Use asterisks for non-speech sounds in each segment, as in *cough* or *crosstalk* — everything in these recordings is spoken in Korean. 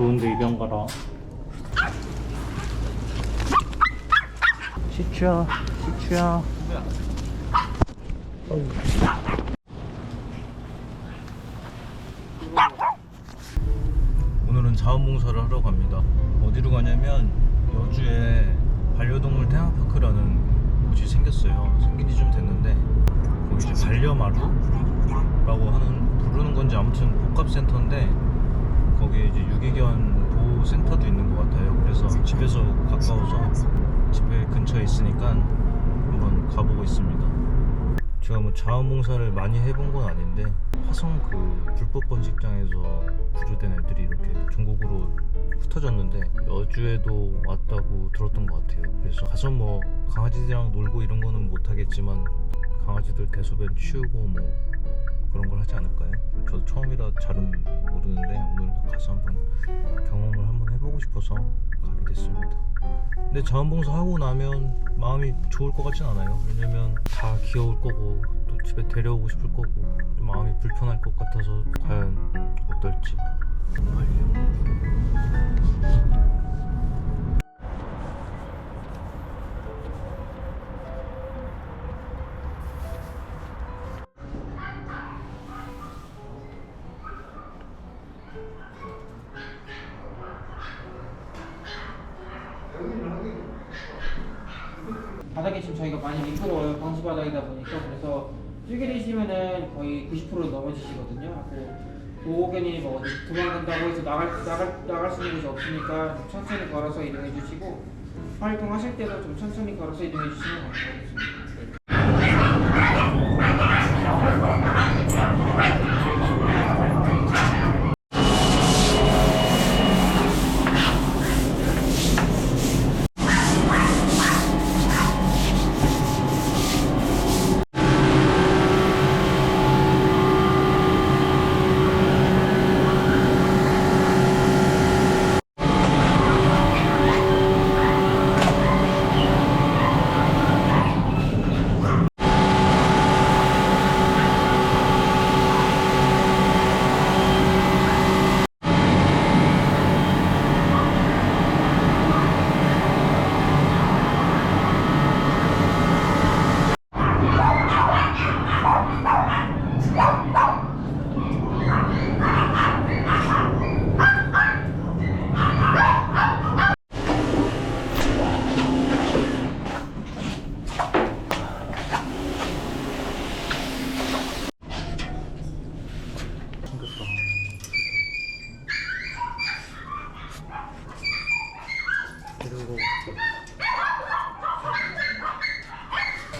좋은데 입양 가라. 시추야, 시추야. 오늘은 자원봉사를 하러 갑니다. 어디로 가냐면 여주에 반려동물 테마파크라는 곳이 생겼어요. 생긴 지 좀 됐는데 거기 이제 반려마루라고 하는 부르는 건지 아무튼 복합센터인데 보호센터도 있는 것 같아요. 그래서 집에서 가까워서 집에 근처에 있으니까 한번 가보고 있습니다. 제가 뭐 자원봉사를 많이 해본 건 아닌데 화성 그 불법 번식장에서 구조된 애들이 이렇게 전국으로 흩어졌는데 여주에도 왔다고 들었던 것 같아요. 그래서 가서 뭐 강아지들이랑 놀고 이런 거는 못 하겠지만 강아지들 대소변 치우고 뭐 그런 걸 하지 않을까요? 저도 처음이라 잘은 모르는데 오늘도 가서 한번 경험을 한번 해보고 싶어서 가게 됐습니다. 근데 자원봉사 하고 나면 마음이 좋을 것 같진 않아요. 왜냐면 다 귀여울 거고 또 집에 데려오고 싶을 거고 좀 마음이 불편할 것 같아서 과연 어떨지. 바닥이 지금 저희가 많이 미끄러워요. 방수 바닥이다 보니까 그래서 뛰게 되시면은 거의 90% 넘어지시거든요. 그 보호견이 뭐 어디 도망간다고 해서 나갈 나갈 나갈 수 있는 곳이 없으니까 좀 천천히 걸어서 이동해 주시고 활동하실 때도 좀 천천히 걸어서 이동해 주시면 감사하겠습니다.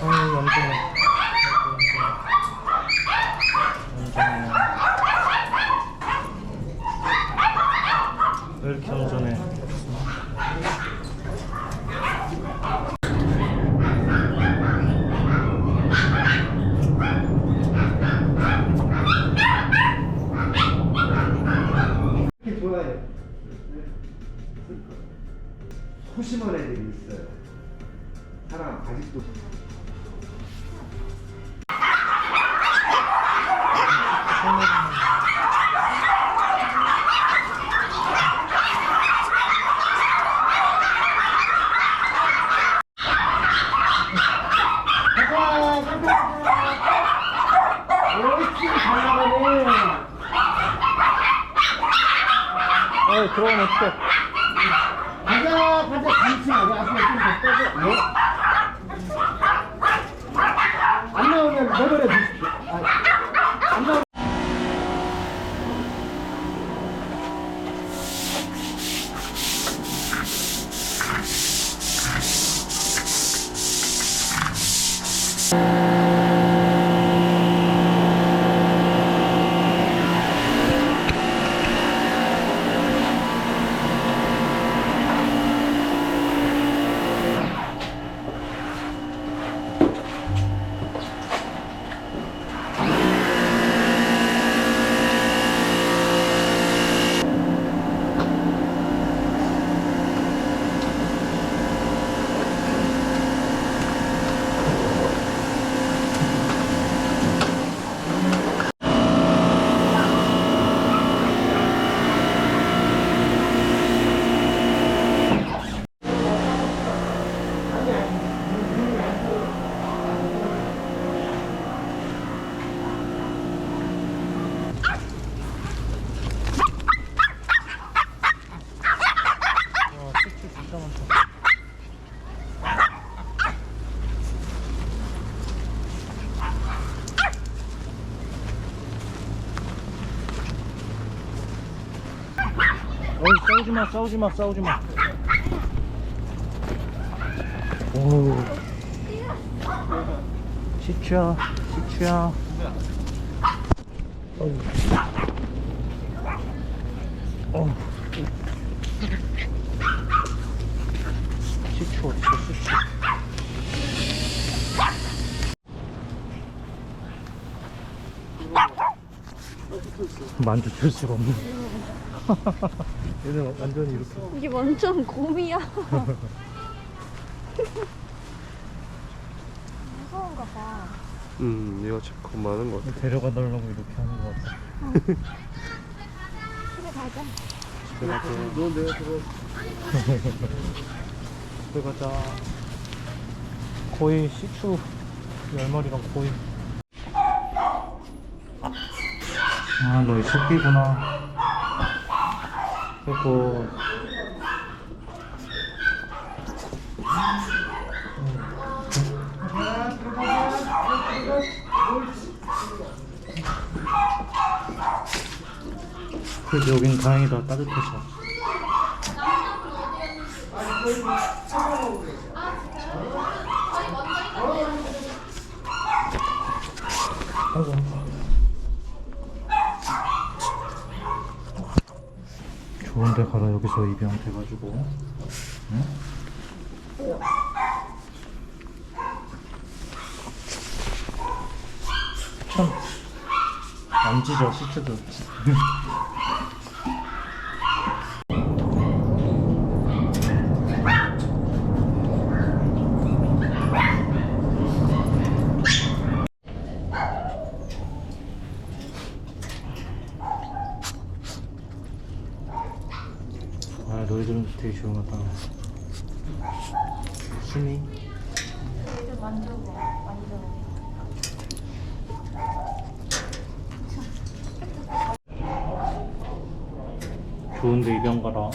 아유 얌전해. 왜 이렇게 얌전해? 이렇게 좋아해요. 애들이 있어요. 사람 아직도. 어이 들어오면 어떡해. 가자 가자 단치 가자 앞으로 좀더 빼고 예? 안 나오면 내버려 주십시 싸우지 마, 싸우지 마, 싸우지 마. 오. 시추야, 시추야. 어우. 어우. 시추 어딨어, 시추. 만족할 수가 없네. 얘는 완전히 이렇게. 이게 완전 곰이야. 무서운가 봐. 음, 얘가 참 겁많은 것 같아. 데려가 달라고 이렇게 하는 것 같아. 집에 가자. 집에 가자. 너 내가 들어. 집에 가자. 거의 시추 열 마리랑 거의. 아, 너희 새끼구나. 그리고 그래도 여긴 다행이다 따뜻해서. 아이고. 좋은데 가라 여기서 입양 돼가지고. 응? 참 만지죠 시트도. *laughs* 아 너희들은 되게 조용하다. 수미. 좋은데 입양 가라.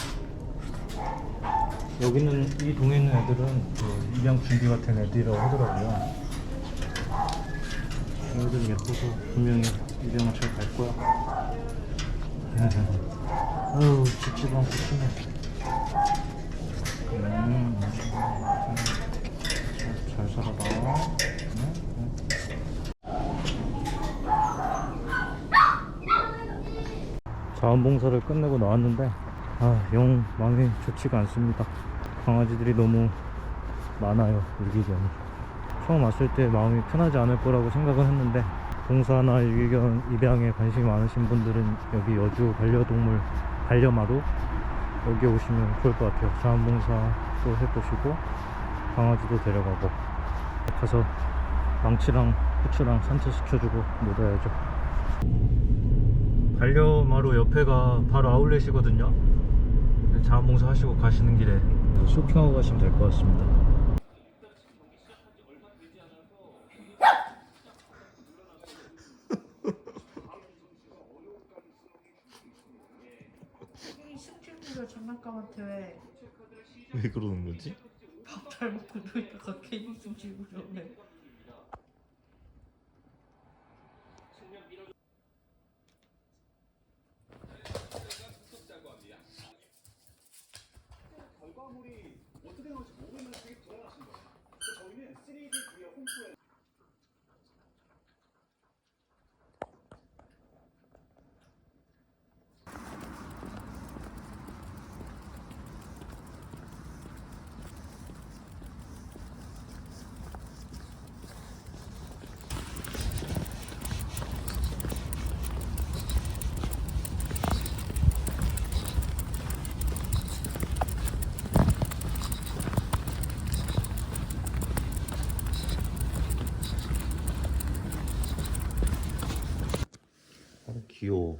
여기는 이 동에 있는 애들은 그 입양 준비 같은 애들이라고 하더라고요. 얘들은 예뻐서 분명히 입양을 잘 갈 거야. 아유 짖지도 않고 심해. 음, 응. 자원봉사를 끝내고 나왔는데 아, 영 마음이 좋지가 않습니다. 강아지들이 너무 많아요, 유기견이. 처음 왔을 때 마음이 편하지 않을 거라고 생각은 했는데 봉사나 유기견 입양에 관심이 많으신 분들은 여기 여주 반려동물 반려마루 여기 오시면 좋을 것 같아요. 자원봉사도 해보시고 강아지도 데려가고 가서 망치랑 후추랑 산책시켜주고 놀아야죠. 반려마루 옆에가 바로 아울렛이거든요. 자원봉사 하시고 가시는 길에 쇼핑하고 가시면 될 것 같습니다. 장난감한테 왜밥왜 그러는 거지? 잘 먹고 누있다가 괜히 숨쉬고 그러네. 귀여워, 후 추.